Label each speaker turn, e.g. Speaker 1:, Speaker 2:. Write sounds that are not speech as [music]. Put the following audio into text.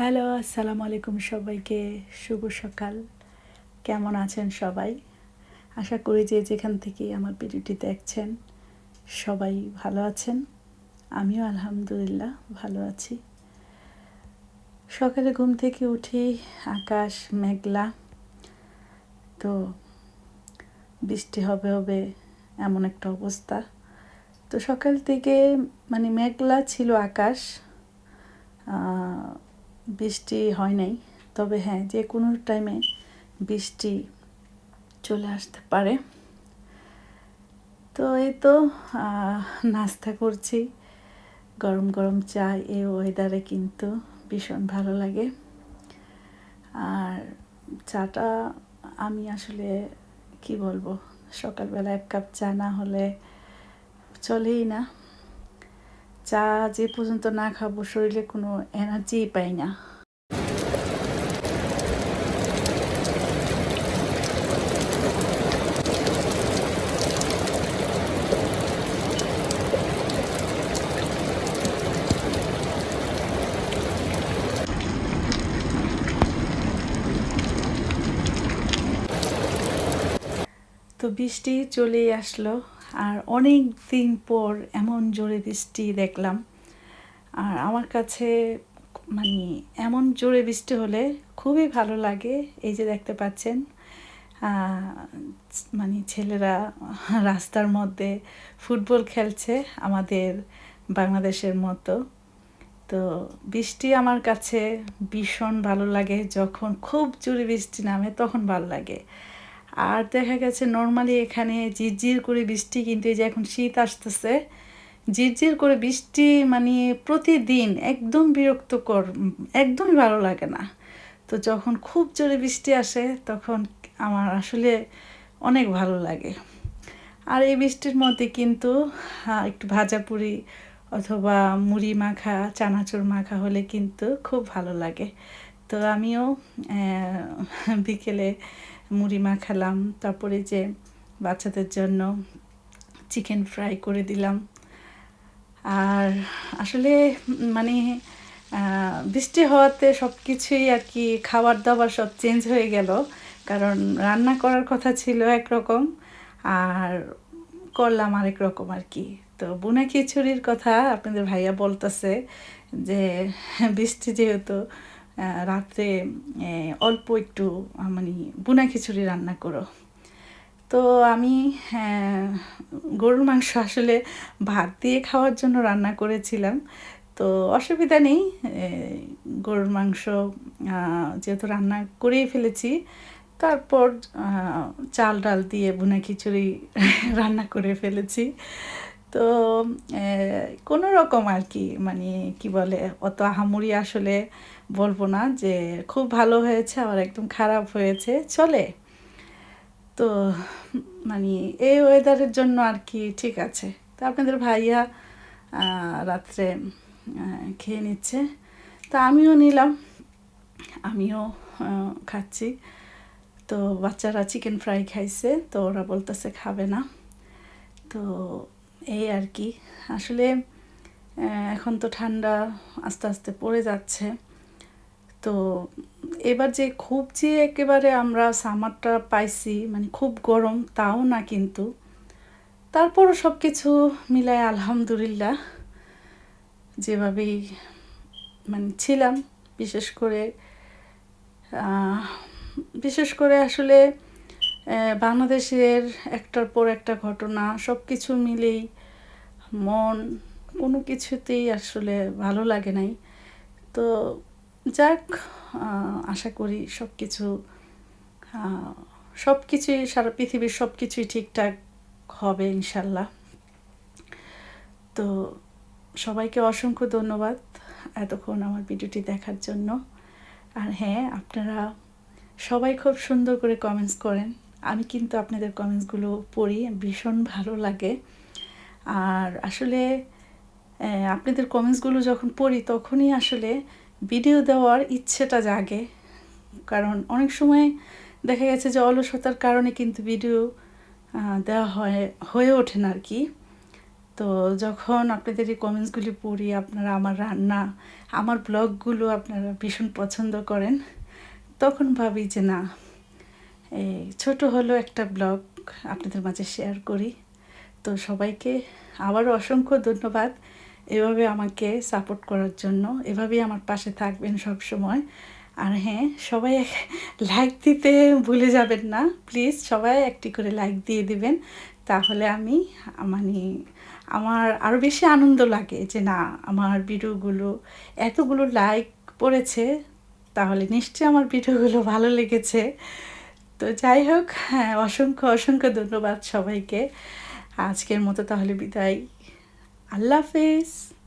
Speaker 1: Hello, আসসালামু আলাইকুম সবাইকে। শুভ সকাল। কেমন আছেন সবাই? আশা করি যে যেখান থেকে আমার ভিডিওটি দেখছেন, সবাই ভালো আছেন। আমিও আলহামদুলিল্লাহ ভালো আছি। সকালে ঘুম থেকে উঠি, আকাশ মেঘলা। তো বৃষ্টি হবে হবে এমন একটা অবস্থা। তো সকাল থেকে মানে মেঘলা ছিল আকাশ। বৃষ্টি হয় নাই। তবে হ্যাঁ যে কোনো টাইমে বৃষ্টি চলে আসতে পারে। তো এই তো নাস্তা করছি। গরম গরম চা এই ওয়েদারে কিন্তু ভীষণ ভালো লাগে। আর চাটা আমি আসলে কি বলব, সকালবেলা এক কাপ চা না হলে চলেই না। চা যে পর্যন্ত না খাব শরীরে কোনো এনার্জিই পাই না। তো বৃষ্টি চলেই আসলো। আর অনেক দিন পর এমন জোরে বৃষ্টি দেখলাম। আর আমার কাছে মানে এমন জোরে বৃষ্টি হলে খুবই ভালো লাগে, এই যে দেখতে পাচ্ছেন মানে ছেলেরা রাস্তার মধ্যে ফুটবল খেলছে আমাদের বাংলাদেশের মতো। তো বৃষ্টি আমার কাছে ভীষণ ভালো লাগে, যখন খুব জোরে বৃষ্টি নামে তখন ভালো লাগে। আর দেখা গেছে নর্মালি এখানে ঝিরঝির করে বৃষ্টি কিন্তু এই যে এখন শীত আসতেছে, ঝিরঝির করে বৃষ্টি মানে প্রতিদিন একদম বিরক্তকর, একদমই ভালো লাগে না। তো যখন খুব জোরে বৃষ্টি আসে তখন আমার আসলে অনেক ভালো লাগে। আর এই বৃষ্টির মধ্যে কিন্তু একটু ভাজা পুরি অথবা মুড়ি মাখা, চানাচুর মাখা হলে কিন্তু খুব ভালো লাগে। তো আমিও বিকেলে মুড়ি মাখালাম তারপরে যে বাচ্চাদের জন্য চিকেন ফ্রাই করে দিলাম। আর আসলে মানে বৃষ্টি হওয়াতে সব কিছুই আর কি খাবার দাবার সব চেঞ্জ হয়ে গেল। কারণ রান্না করার কথা ছিল একরকম, আর করলাম আরেক রকম আর কি। তো বুনা খিচুড়ির কথা আপনাদের ভাইয়া বলতেছে যে, বৃষ্টি যেহেতু রাত্রে অল্প একটু মানে বুনা খিচুড়ি রান্না করো। তো আমি গরুর মাংস আসলে ভাত দিয়ে খাওয়ার জন্য রান্না করেছিলাম। তো অসুবিধা নেই গরুর মাংস যেহেতু রান্না করেই ফেলেছি, তারপর চাল ডাল দিয়ে ভুনা খিচুড়ি [laughs] রান্না করে ফেলেছি। তো কোনো রকম আর কি মানে কি বলে, অত আহামরি আসলে বলব না যে খুব ভালো হয়েছে, আবার একদম খারাপ হয়েছে, চলে। তো মানে এই ওয়েদারের জন্য আর কি ঠিক আছে। তো আপনাদের ভাইয়া রাত্রে খেয়ে নিচ্ছে। তা আমিও নিলাম। আমিও খাচ্ছি। তো বাচ্চারা চিকেন ফ্রাই খাইছে, তো ওরা বলতেছে খাবে না। তো এই আর কি। আসলে এখন তো ঠান্ডা আস্তে আস্তে পড়ে যাচ্ছে। তো এবার যে খুব যে একেবারে আমরা সামারটা পাইছি মানে খুব গরম, তাও না কিন্তু। তারপরও সব কিছু মিলায় আলহামদুলিল্লাহ। যেভাবেই মানে ছিলাম, বিশেষ করে বিশেষ করে আসলে বাংলাদেশের একটার পর একটা ঘটনা সব কিছু মিলেই মন কোনো কিছুতেই আসলে ভালো লাগে নাই। তো যাক আশা করি সব কিছু সব কিছুই সারা পৃথিবীর সব কিছুই ঠিকঠাক হবে ইনশাল্লাহ। তো সবাইকে অসংখ্য ধন্যবাদ এতক্ষণ আমার ভিডিওটি দেখার জন্য। আর হ্যাঁ আপনারা সবাই খুব সুন্দর করে কমেন্টস করেন। আমি কিন্তু আপনাদের কমেন্টসগুলো পড়ি, ভীষণ ভালো লাগে। আর আসলে আপনাদের কমেন্টসগুলো যখন পড়ি, তখনই আসলে ভিডিও দেওয়ার ইচ্ছেটা জাগে। কারণ অনেক সময় দেখা গেছে যে অলসতার কারণে কিন্তু ভিডিও দেওয়া হয়, হয়ে ওঠে না আর কি তো যখন আপনাদের এই কমেন্টসগুলি পড়ি, আপনারা আমার রান্না, আমার ব্লগগুলো আপনারা ভীষণ পছন্দ করেন, তখন ভাবি যে না এই ছোট হলো একটা ব্লগ আপনাদের মাঝে শেয়ার করি। তো সবাইকে আবারও অসংখ্য ধন্যবাদ এভাবে আমাকে সাপোর্ট করার জন্য, এভাবেই আমার পাশে থাকবেন সব সময় আর হ্যাঁ সবাই লাইক দিতে ভুলে যাবেন না প্লিজ সবাই একটি করে লাইক দিয়ে দিবেন। তাহলে আমি মানে আমার আরও বেশি আনন্দ লাগে যে না, আমার ভিডিওগুলো এতগুলো লাইক পড়েছে, তাহলে নিশ্চয়ই আমার ভিডিওগুলো ভালো লেগেছে। তো যাই হোক হ্যাঁ অসংখ্য অসংখ্য ধন্যবাদ সবাইকে। আজকের মতো তাহলে বিদায়। আল্লাহ হাফেজ।